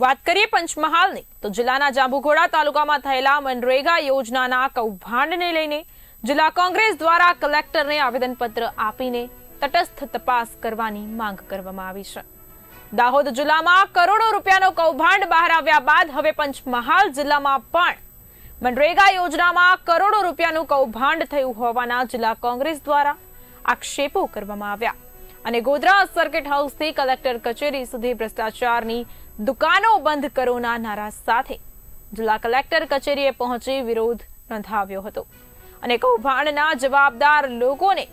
વાત કરીએ પંચમહાલની, તો જિલ્લાના જાંબુઘોડા તાલુકામાં થયેલા મનરેગા યોજનાના કૌભાંડને લઈને જિલ્લા કોંગ્રેસ દ્વારા કલેક્ટરને આવેદનપત્ર આપીને તટસ્થ તપાસ કરવાની માંગ કરવામાં આવી છે. દાહોદ જિલ્લામાં કરોડો રૂપિયાનો કૌભાંડ બહાર આવ્યા બાદ હવે પંચમહાલ જિલ્લામાં પણ મનરેગા યોજનામાં કરોડો રૂપિયાનું કૌભાંડ થયું હોવાના જિલ્લા કોંગ્રેસ દ્વારા આક્ષેપો કરવામાં આવ્યા. અને ગોધરા સર્કિટ હાઉસથી કલેક્ટર કચેરી સુધી ભ્રષ્ટાચારની દુકાનો બંધ કરોના નારા સાથે જિલ્લા કલેક્ટર કચેરીએ પહોંચી વિરોધ નોંધાવ્યો હતો. અને કૌભાંડના જવાબદાર લોકોને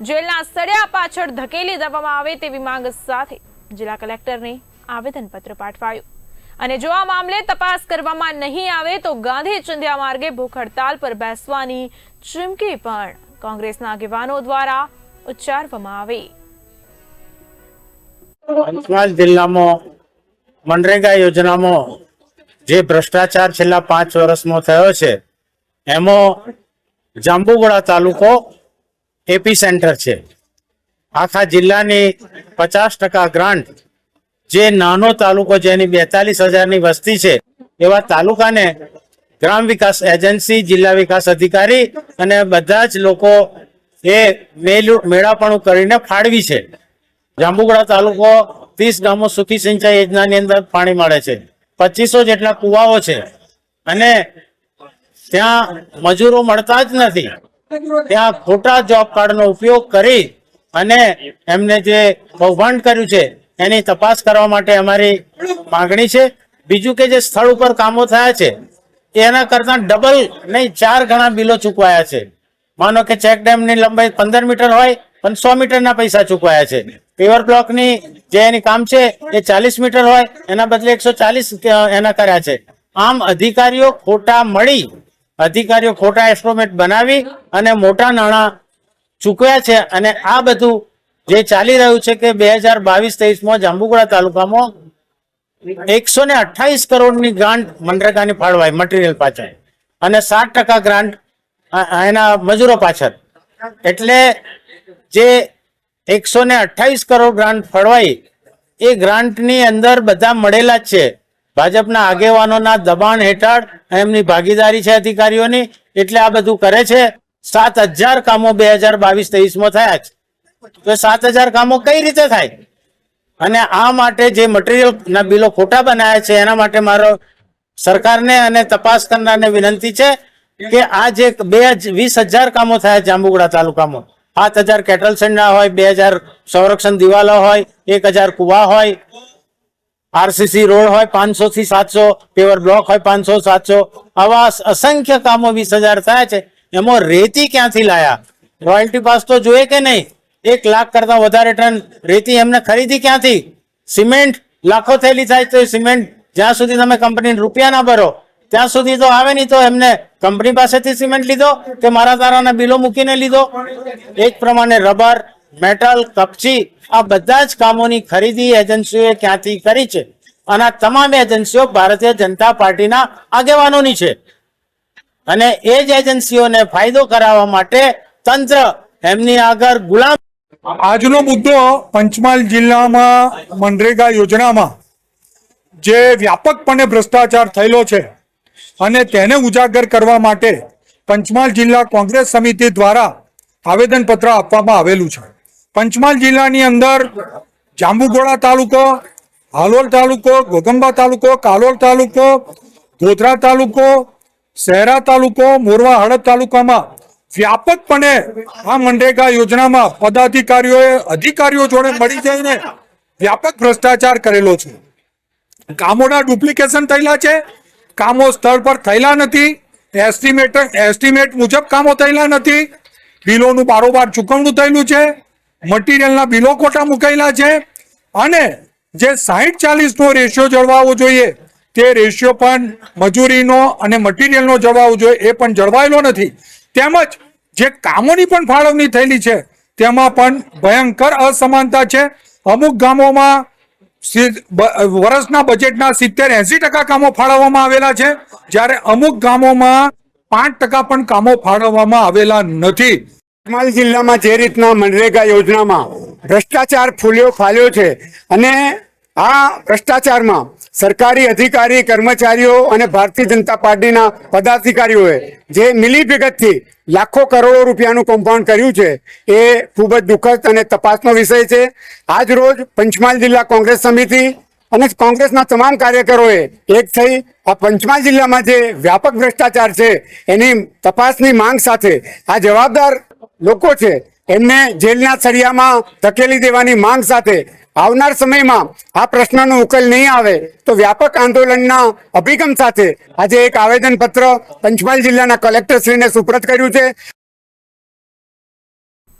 જેલના સળિયા પાછળ ધકેલી દેવામાં આવે તેવી માંગ સાથે જિલ્લા કલેક્ટરને આવેદનપત્ર પાઠવાયું. અને જો આ મામલે તપાસ કરવામાં નહીં આવે તો ગાંધી ચંદ્યા માર્ગે ભૂખ હડતાલ પર બેસવાની ચીમકી પણ કોંગ્રેસના આગેવાનો દ્વારા ઉચ્ચારવામાં આવી. પંચમહાલ જિલ્લામાં મનરેગા યોજનામાં જે ભ્રષ્ટાચાર છેલ્લા પાંચ વર્ષમાં થયો છે, એમાં જાંબુગોડા તાલુકો એપી સેન્ટર છે. આખા જિલ્લાની પચાસ ટકા ગ્રાન્ટ જે નાનો તાલુકો જેની બેતાલીસ હજારની વસ્તી છે, એવા તાલુકાને ગ્રામ વિકાસ એજન્સી, જિલ્લા વિકાસ અધિકારી અને બધા જ લોકો એ મેળાપણું કરીને ફાળવી છે. જાંબુગડા તાલુકો ત્રીસ ગામો સુખી સિંચાઈ યોજનાની અંદર પાણી મળે છે. પચીસો જેટલા કુવાઓ છે. અને ત્યાં મજૂરો મળતા જ નથી. ત્યાં ખોટા જોબ કાર્ડનો ઉપયોગ કરી અને એમને જે કૌભાંડ કર્યું છે, એની તપાસ કરવા માટે અમારી માંગણી છે. બીજું કે જે સ્થળ ઉપર કામો થયા છે, એના કરતા ડબલ નહીં, ચાર ગણા બિલો ચૂકવાયા છે. માનો કે ચેક ડેમની લંબાઈ પંદર મીટર હોય, પણ સો મીટરના પૈસા ચૂકવાયા છે. પેવર બ્લોકની જે એની કામ છે, એ ચાલીસ મીટર હોય, એના બદલે એકસો ચાલીસ એના કર્યા છે. આમ અધિકારીઓ ખોટા મળી, અધિકારીઓ ખોટા એસ્ટ્રોમેટ બનાવી અને મોટા નાણાં ચૂકવ્યા છે અને આ બધું જે ચાલી રહ્યું છે કે બે હજાર બાવીસ તેવીસમાં જાંબુગોડા તાલુકામાં એકસો ને અઠ્ઠાવીસ કરોડની ગ્રાન્ટ મનરેગાની ફાળવાય મટીરિયલ પાછળ. અને સાત ટકા ગ્રાન્ટ એના મજૂરો પાછળ. એટલે જે એકસો ને અઠ્ઠાવીસ કરોડ ગ્રાન્ટ ફળવાઈ. એ ગ્રાન્ટની અંદર બધા મળેલા જ છે. ભાજપના આગેવાનોના દબાણ હેઠળ એમની ભાગીદારી છે અધિકારીઓની. એટલે આ બધું કરે છે. સાત હજાર કામો બે હજાર બાવીસ તેવીસમાં થયા છે. તો સાત હજાર કામો કઈ રીતે થાય? અને આ માટે જે મટીરિયલના બિલો ખોટા બનાવ્યા છે, એના માટે મારો સરકારને અને તપાસ કરનારને વિનંતી છે કે આ જે બે વીસ હજાર કામો થયા જાંબુગડા તાલુકામાં. સાત હજાર કેટલ સેન્ડના હોય, બે હજાર સંરક્ષણ દિવાલો હોય, એક હજાર કુવા હોય, આરસીસી રોડ હોય પાંચસો થી સાતસો, પેવર બ્લોક હોય પાંચસો, સાતસો, આવા અસંખ્ય કામો વીસ હજાર થયા છે. એમાં રેતી ક્યાંથી લાયા? રોયલ્ટી પાસ તો જોઈએ કે નહીં? એક લાખ કરતા વધારે ટન રેતી એમને ખરીદી ક્યાંથી? સિમેન્ટ લાખો થયેલી થાય તો એ સિમેન્ટ જ્યાં સુધી તમે કંપની રૂપિયા ના ભરો, ત્યાં સુધી તો આવે નહીં તો એમને કંપની પાસેથી સિમેન્ટ લીધો કે મારા તારાના બિલો મૂકીને લીધો. એ જ પ્રમાણે રબર, મેટલ, કપચી, આ બધા જ કામોની ખરીદી એજન્સીઓએ ક્યાંથી કરી છે? અને આ તમામ એજન્સીઓ ભારતીય જનતા પાર્ટીના આગેવાનોની છે. અને એ જ એજન્સીઓને ફાયદો કરાવવા માટે તંત્ર એમની આગળ ગુલામ આજનો મુદ્દો પંચમહાલ જિલ્લામાં મનરેગા યોજનામાં જે વ્યાપકપણે ભ્રષ્ટાચાર થયેલો છે. અને તેને ઉજાગર કરવા માટે પંચમહાલ જિલ્લા કોંગ્રેસ સમિતિ દ્વારા આવેદનપત્ર આપવામાં આવેલું છે. પંચમહાલ જિલ્લાની અંદર જાંબુઘોડા તાલુકો, હાલોલ તાલુકો, ગોગંબા તાલુકો, કાલોલ તાલુકો, ગોધરા તાલુકો શહેરા તાલુકો મોરવા હળદ તાલુકામાં વ્યાપકપણે આ મનરેગા યોજનામાં પદાધિકારીઓએ, અધિકારીઓ જોડે મળી જઈને વ્યાપક ભ્રષ્ટાચાર કરેલો છે. કામોના ડુપ્લિકેશન થયેલા છે. કામો સ્થળ પર થયેલા નથી. એસ્ટિમેટ એસ્ટિમેટ મુજબ કામો થયેલા નથી. બિલોનું બારોબાર ચૂકવણું થયેલું છે. મટીરિયલના બિલો ખોટા મુકાયેલા છે. અને જે સાહીઠ ચાલીસનો રેશિયો જળવાવો જોઈએ, તે રેશિયો પણ મજૂરીનો અને મટીરિયલનો જળવાવો જોઈએ, એ પણ જળવાયેલો નથી. તેમજ જે કામોની પણ ફાળવણી થયેલી છે, તેમાં પણ ભયંકર અસમાનતા છે. અમુક ગામોમાં વર્ષના બજેટના સિત્તેર એસી ટકા કામો ફાળવવામાં આવેલા છે. જ્યારે અમુક ગામોમાં પાંચ ટકા પણ કામો ફાળવવામાં આવેલા નથી. પંચમહાલ જિલ્લામાં જે રીતના મનરેગા યોજનામાં ભ્રષ્ટાચાર ફૂલ્યો ફાલ્યો છે અને આ ભ્રષ્ટાચારમાં સરકારી અધિકારી, કર્મચારીઓ અને ભારતીય જનતા પાર્ટીના પદાધિકારીઓએ જે મિલીભગતથી લાખો કરોડો રૂપિયાનું કૌભાંડ કર્યું છે. એ ખૂબ જ દુઃખદ અને તપાસનો વિષય છે. આજ રોજ પંચમહાલ જિલ્લા કોંગ્રેસ સમિતિ અને કોંગ્રેસના તમામ કાર્યકરોએ એક થઈ આ પંચમહાલ જિલ્લામાં જે વ્યાપક ભ્રષ્ટાચાર છે, એની તપાસની માંગ સાથે આ જવાબદાર લોકો છે, એમને જેલના સળિયામાં ધકેલી દેવાની માંગ સાથે આવનાર સમયમાં આ પ્રશ્નનો ઉકેલ નહીં આવે તો વ્યાપક આંદોલનના અભિગમ સાથે આજે એક આવેદન પત્ર પંચમહાલ જિલ્લાના કલેક્ટરશ્રીને સુપ્રત કર્યું છે.